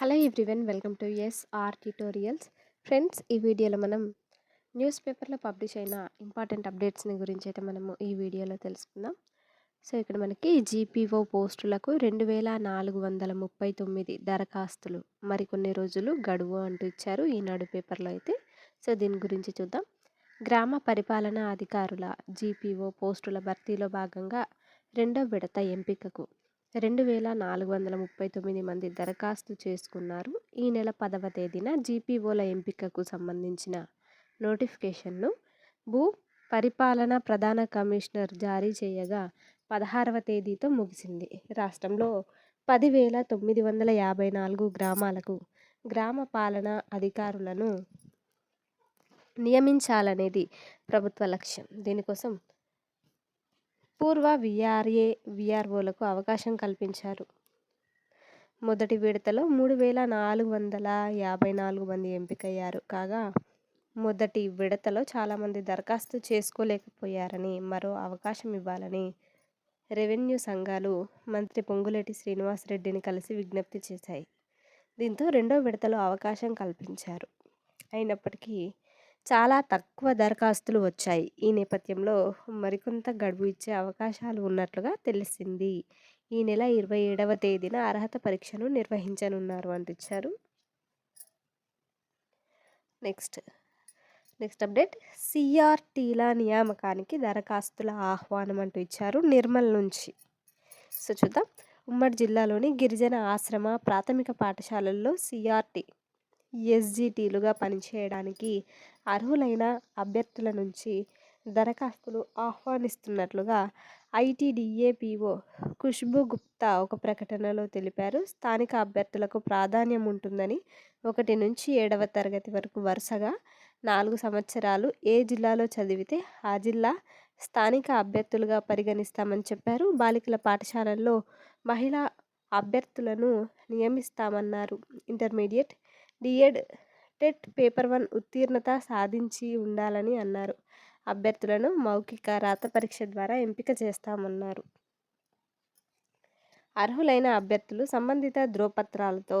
Hello everyone welcome to S R tutorials. Friends ఈ వీడియోలో మనం న్యూస్ పేపర్లో పబ్లిష్ అయిన ఇంపార్టెంట్ అప్డేట్స్ని గురించి అయితే మనము ఈ వీడియోలో తెలుసుకుందాం. సో ఇక్కడ మనకి జీపీఓ పోస్టులకు రెండు వేల నాలుగు వందల ముప్పై తొమ్మిది దరఖాస్తులు మరికొన్ని రోజులు గడువు అంటూ ఇచ్చారు ఈనాడు పేపర్లో అయితే. సో దీని గురించి చూద్దాం. గ్రామ పరిపాలనా అధికారుల జీపీఓ పోస్టుల భర్తీలో భాగంగా రెండో విడత ఎంపికకు రెండు వేల నాలుగు వందల ముప్పై తొమ్మిది మంది దరఖాస్తు చేసుకున్నారు. ఈ నెల పదవ తేదీన జీపీఓల ఎంపికకు సంబంధించిన నోటిఫికేషన్ను భూ పరిపాలన ప్రధాన కమిషనర్ జారీ చేయగా పదహారవ తేదీతో ముగిసింది. రాష్ట్రంలో పదివేల తొమ్మిది వందల యాభై నాలుగు గ్రామాలకు గ్రామ పాలన అధికారులను నియమించాలనేది ప్రభుత్వ లక్ష్యం. దీనికోసం పూర్వ విఆర్ఏ విఆర్ఓలకు అవకాశం కల్పించారు. మొదటి విడతలో మూడు వేల నాలుగు వందల యాభై నాలుగు మంది ఎంపికయ్యారు. కాగా మొదటి విడతలో చాలామంది దరఖాస్తు చేసుకోలేకపోయారని మరో అవకాశం ఇవ్వాలని రెవెన్యూ సంఘాలు మంత్రి పొంగులేటి శ్రీనివాసరెడ్డిని కలిసి విజ్ఞప్తి చేశాయి. దీంతో రెండో విడతలో అవకాశం కల్పించారు. అయినప్పటికీ చాలా తక్కువ దరఖాస్తులు వచ్చాయి. ఈ నేపథ్యంలో మరికొంత గడువు ఇచ్చే అవకాశాలు ఉన్నట్లుగా తెలిసింది. ఈ నెల ఇరవై ఏడవ తేదీన అర్హత పరీక్షను నిర్వహించనున్నారు అందించారు. Next next update. సిఆర్టీల నియామకానికి దరఖాస్తుల ఆహ్వానం అంటూ ఇచ్చారు నిర్మల్ నుంచి. సో చూద్దాం. ఉమ్మడి జిల్లాలోని గిరిజన ఆశ్రమ ప్రాథమిక పాఠశాలల్లో సిఆర్టీ ఎస్జిటీలుగా పనిచేయడానికి అర్హులైన అభ్యర్థుల నుంచి దరఖాస్తులు ఆహ్వానిస్తున్నట్లుగా ఐటీడీఏపీఓ ఖుష్బు గుప్తా ఒక ప్రకటనలో తెలిపారు. స్థానిక అభ్యర్థులకు ప్రాధాన్యం ఉంటుందని ఒకటి నుంచి ఏడవ తరగతి వరకు వరుసగా నాలుగు సంవత్సరాలు ఏ జిల్లాలో చదివితే ఆ జిల్లా స్థానిక అభ్యర్థులుగా పరిగణిస్తామని చెప్పారు. బాలికల పాఠశాలల్లో మహిళా అభ్యర్థులను నియమిస్తామన్నారు. Intermediate D Ed TET paper one ఉత్తీర్ణత సాధించి ఉండాలని అన్నారు. అభ్యర్థులను మౌఖిక రాత పరీక్ష ద్వారా ఎంపిక చేస్తామన్నారు. అర్హులైన అభ్యర్థులు సంబంధిత ధ్రువపత్రాలతో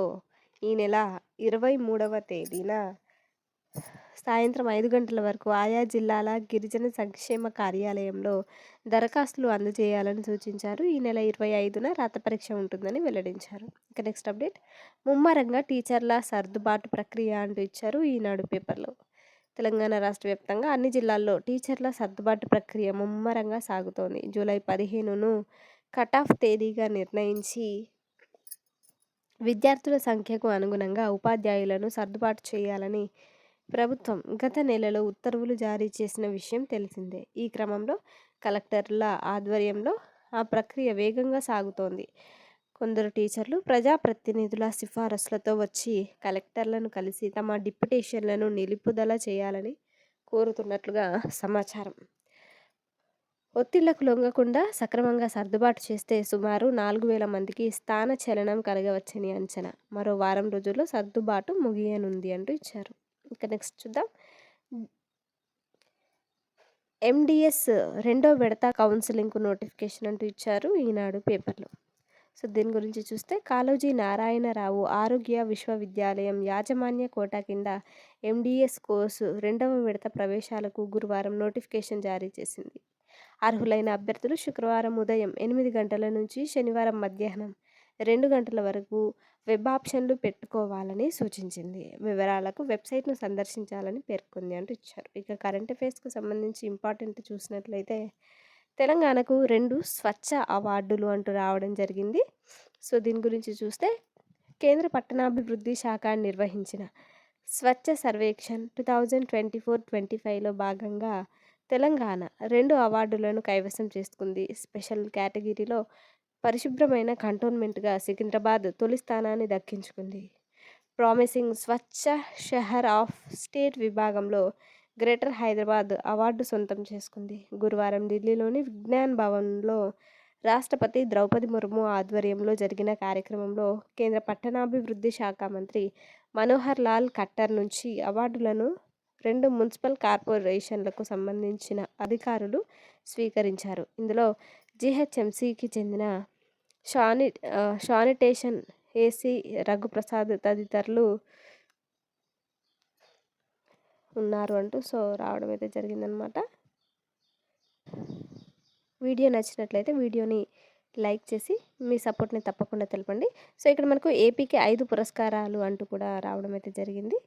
ఈ నెల ఇరవై మూడవ తేదీన సాయంత్రం ఐదు గంటల వరకు ఆయా జిల్లాల గిరిజన సంక్షేమ కార్యాలయంలో దరఖాస్తులు అందజేయాలని సూచించారు. ఈ నెల ఇరవై ఐదున రాత పరీక్ష ఉంటుందని వెల్లడించారు. ఇక నెక్స్ట్ అప్డేట్. ముమ్మరంగా టీచర్ల సర్దుబాటు ప్రక్రియ అంటూ ఇచ్చారు ఈనాడు పేపర్లో. తెలంగాణ రాష్ట్ర వ్యాప్తంగా అన్ని జిల్లాల్లో టీచర్ల సర్దుబాటు ప్రక్రియ ముమ్మరంగా సాగుతోంది. జూలై పదిహేనును కట్ ఆఫ్ తేదీగా నిర్ణయించి విద్యార్థుల సంఖ్యకు అనుగుణంగా ఉపాధ్యాయులను సర్దుబాటు చేయాలని ప్రభుత్వం గత నెలలో ఉత్తర్వులు జారీ చేసిన విషయం తెలిసిందే. ఈ క్రమంలో కలెక్టర్ల ఆధ్వర్యంలో ఆ ప్రక్రియ వేగంగా సాగుతోంది. కొందరు టీచర్లు ప్రజాప్రతినిధుల సిఫారసులతో వచ్చి కలెక్టర్లను కలిసి తమ డిప్యుటేషన్లను నిలుపుదల చేయాలని కోరుతున్నట్లుగా సమాచారం. ఒత్తిళ్ళకు లొంగకుండా సక్రమంగా సర్దుబాటు చేస్తే సుమారు నాలుగు వేల మందికి స్థాన చలనం కలగవచ్చని అంచనా. మరో వారం రోజుల్లో సర్దుబాటు ముగియనుంది అంటూ ఇచ్చారు. ఇంకా నెక్స్ట్ చూద్దాం. ఎండిఎస్ రెండో విడత కౌన్సిలింగ్కు నోటిఫికేషన్ అంటూ ఇచ్చారు ఈనాడు పేపర్లో. సో దీని గురించి చూస్తే కాళోజీ నారాయణరావు ఆరోగ్య విశ్వవిద్యాలయం యాజమాన్య కోటా కింద ఎండిఎస్ కోర్సు రెండవ విడత ప్రవేశాలకు గురువారం నోటిఫికేషన్ జారీ చేసింది. అర్హులైన అభ్యర్థులు శుక్రవారం ఉదయం ఎనిమిది గంటల నుంచి శనివారం మధ్యాహ్నం రెండు గంటల వరకు వెబ్ ఆప్షన్లు పెట్టుకోవాలని సూచించింది. వివరాలకు వెబ్సైట్ను సందర్శించాలని పేర్కొంది అంటూ ఇచ్చారు. ఇక కరెంట్ అఫైర్స్కు సంబంధించి ఇంపార్టెంట్ చూసినట్లయితే తెలంగాణకు రెండు స్వచ్ఛ అవార్డులు అంటూ రావడం జరిగింది. సో దీని గురించి చూస్తే కేంద్ర పట్టణాభివృద్ధి శాఖ నిర్వహించిన Swachh Survekshan two thousand twenty four twenty ఫైవ్లో భాగంగా తెలంగాణ రెండు అవార్డులను కైవసం చేసుకుంది. స్పెషల్ కేటగిరీలో పరిశుభ్రమైన కంటోన్మెంట్గా సికింద్రాబాద్ తొలి స్థానాన్ని దక్కించుకుంది. Promising Swachh Shahar of state విభాగంలో గ్రేటర్ హైదరాబాద్ అవార్డు సొంతం చేసుకుంది. గురువారం ఢిల్లీలోని విజ్ఞాన్ భవన్లో రాష్ట్రపతి ద్రౌపది ముర్ము ఆధ్వర్యంలో జరిగిన కార్యక్రమంలో కేంద్ర పట్టణాభివృద్ధి శాఖ మంత్రి మనోహర్ లాల్ ఖట్టర్ నుంచి అవార్డులను రెండు మున్సిపల్ కార్పొరేషన్లకు సంబంధించిన అధికారులు స్వీకరించారు. ఇందులో జిహెచ్ఎంసికి చెందిన షాని శానిటేషన్ ఏసీ రఘుప్రసాద్ తదితరులు ఉన్నారు అంటూ సో రావడం అయితే జరిగిందనమాట వీడియో నచ్చినట్లయితే వీడియోని లైక్ చేసి మీ సపోర్ట్ని తప్పకుండా తెలపండి. సో ఇక్కడ మనకు ఏపీకి ఐదు పురస్కారాలు అంటూ కూడా రావడం అయితే జరిగింది.